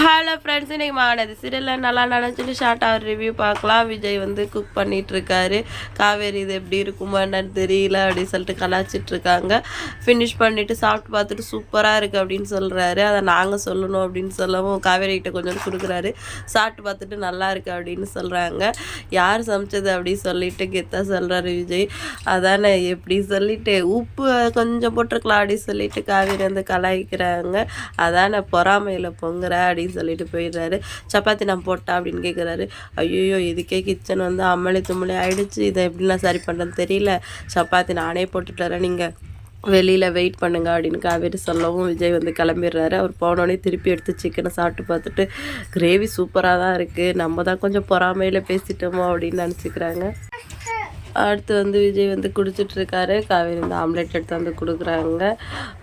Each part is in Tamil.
ஹலோ ஃப்ரெண்ட்ஸ் இன்னைக்கு மாடது சீரியலில் நல்லா நினச்சிட்டு ஷார்ட்டாக ஒரு ரிவ்யூ பார்க்கலாம். விஜய் வந்து குக் பண்ணிகிட்ருக்காரு காவேரி இது எப்படி இருக்குமா என்னன்னு தெரியல அப்படின்னு சொல்லிட்டு கலாச்சிட்ருக்காங்க ஃபினிஷ் பண்ணிவிட்டு சாப்பிட்டு பார்த்துட்டு சூப்பராக இருக்குது அப்படின்னு சொல்கிறாரு அதை நாங்கள் சொல்லணும் அப்படின்னு சொல்லவும் காவேரி கிட்ட கொஞ்சம் கொடுக்குறாரு. சாப்பிட்டு பார்த்துட்டு நல்லா இருக்குது அப்படின்னு சொல்கிறாங்க யார் சமைச்சது அப்படின்னு சொல்லிட்டு கெத்தா சொல்கிறாரு விஜய். அதானே எப்படி சொல்லிட்டு உப்பு கொஞ்சம் போட்டிருக்கலாம் அப்படின்னு சொல்லிட்டு காவேரி வந்து கலாய்க்கிறாங்க. அதானே பொறாமையில் பொங்குற அப்படின்னு அப்படின்னு சொல்லிட்டு போயிடுறாரு. சப்பாத்தி நான் போட்டா அப்படின்னு கேட்குறாரு ஐயோ இதுக்கே கிச்சன் வந்து அம்மளி தும்மளி ஆயிடுச்சு. இதை எப்படி நான் சரி பண்ணுறேன்னு தெரியல. சப்பாத்தி நானே போட்டுட்டு வரேன். நீங்கள் வெளியில் வெயிட் பண்ணுங்க அப்படின்னு காவேரி சொல்லவும் விஜய் வந்து கிளம்பிடுறாரு. அவர் போனோடனே திருப்பி எடுத்து சிக்கனை சாப்பிட்டு பார்த்துட்டு கிரேவி சூப்பராக தான் இருக்குது நம்ம தான் கொஞ்சம் பொறாமையில் பேசிட்டோமோ? அப்படின்னு நினச்சிக்கிறாங்க. அடுத்து வந்து விஜய் வந்து குடிச்சிட்ருக்காரு. காவேரி வந்து ஆம்லெட் எடுத்து வந்து கொடுக்குறாங்க.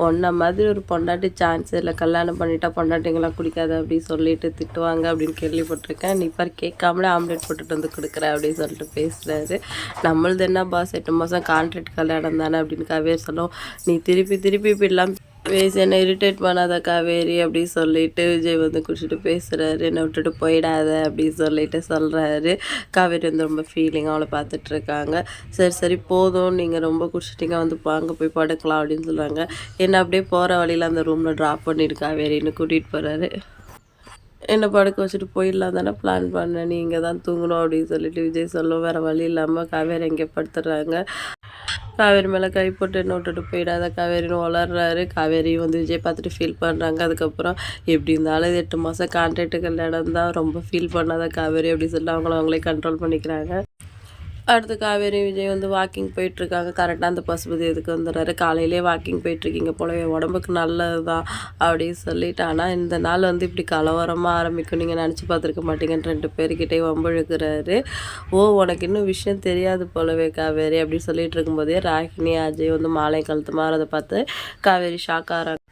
ஒன்றை மாதிரி ஒரு பொண்டாட்டி சான்ஸ் இல்லை. கல்யாணம் பண்ணிட்டா பொண்டாட்டிங்களாம் குடிக்காது அப்படின்னு சொல்லிட்டு திட்டுவாங்க அப்படின்னு கேள்விப்பட்டிருக்கேன். நீ பார் கேட்காமலே ஆம்லெட் போட்டுட்டு வந்து கொடுக்குற அப்படின்னு சொல்லிட்டு பேசுகிறாரு நம்மளது என்ன பாஸ் எட்டு மாதம் கான்ட்ராக்ட் கல்யாணம் தானே அப்படின்னு காவேரி சொல்லும். நீ திருப்பி திருப்பி இப்படிலாம் பேசி என்ன இரிட்டேட் பண்ணாத காவேரி அப்படின்னு சொல்லிட்டு விஜய் வந்து குடிச்சிட்டு பேசுகிறாரு என்னை விட்டுட்டு போயிடாத அப்படின்னு சொல்லிட்டு சொல்கிறாரு காவேரி வந்து ரொம்ப ஃபீலிங்காக அவளை பார்த்துட்டு இருக்காங்க. சரி சரி போதும். நீங்கள் ரொம்ப குடிச்சிட்டிங்க. வந்து அங்கே போய் படுக்கலாம் அப்படின்னு சொல்கிறாங்க என்னை அப்படியே போகிற வழியில் அந்த ரூமில் ட்ராப் பண்ணிட்டு காவேரின்னு கூட்டிகிட்டு போகிறாரு என்னை படுக்க வச்சுட்டு போயிடலாம் தானே பிளான் பண்ணேன் நீங்கள் தான் தூங்கணும் அப்படின்னு சொல்லிட்டு விஜய் சொல்லும். வேறு வழி இல்லாமல் காவேரி இங்கே படுத்துடுறாங்க. காவேரி மேலே கை போட்டு என்ன விட்டுட்டு போயிடாத. காவேரின்னு வளர்றாரு. காவேரி வந்து விஜய் பார்த்துட்டு ஃபீல் பண்ணுறாங்க அதுக்கப்புறம் எப்படி இருந்தாலும் இது எட்டு மாதம் கான்ட்ராக்ட் கல்யாணம் தான் ரொம்ப ஃபீல் பண்ணாத காவேரி அப்படி சொல்லி அவங்கள அவங்களே கண்ட்ரோல் பண்ணிக்கிறாங்க. அடுத்து காவேரி விஜய் வந்து வாக்கிங் போயிட்டுருக்காங்க. கரெக்டாக அந்த பசுபதி இதுக்கு வந்துடுறாரு? காலையிலே வாக்கிங் போயிட்டுருக்கீங்க போலவே உடம்புக்கு நல்லது தான் அப்படின்னு சொல்லிட்டு. ஆனால் இந்த நாள் வந்து இப்படி கலவரமாக ஆரம்பிக்கும். நீங்கள் நினச்சி பார்த்துருக்க மாட்டீங்கன்னு ரெண்டு பேர்கிட்டே வம்பிழுக்கிறாரு. ஓ உனக்கு இன்னும் விஷயம் தெரியாது போலவே காவேரி அப்படின்னு சொல்லிட்டு இருக்கும்போதே ராகினி அஜய் வந்து மாலை கழுத்து மாறதை பார்த்து காவேரி ஷாக் ஆகிறாங்க.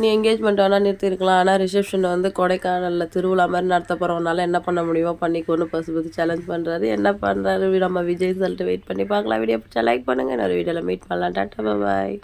நீ என்கேஜ்மெண்ட் வேணால் நிறுத்திருக்கலாம். ஆனால் ரிசப்ஷன் வந்து கொடைக்கானலில் திருவிழா மாதிரி நடத்த போகிறவனால என்ன பண்ண முடியுமோ பண்ணிக்கோன்னு பசுபதி சேலஞ்ச் பண்ணுறாரு என்ன பண்ணுறாரு நம்ம விஜய் சொல்லிட்டு வெயிட் பண்ணி பார்க்கலாம். வீடியோ பிடிச்சா லைக் பண்ணுங்கள் இன்னொரு வீடியோவில் மீட் பண்ணலாம். டாட்டா பாய்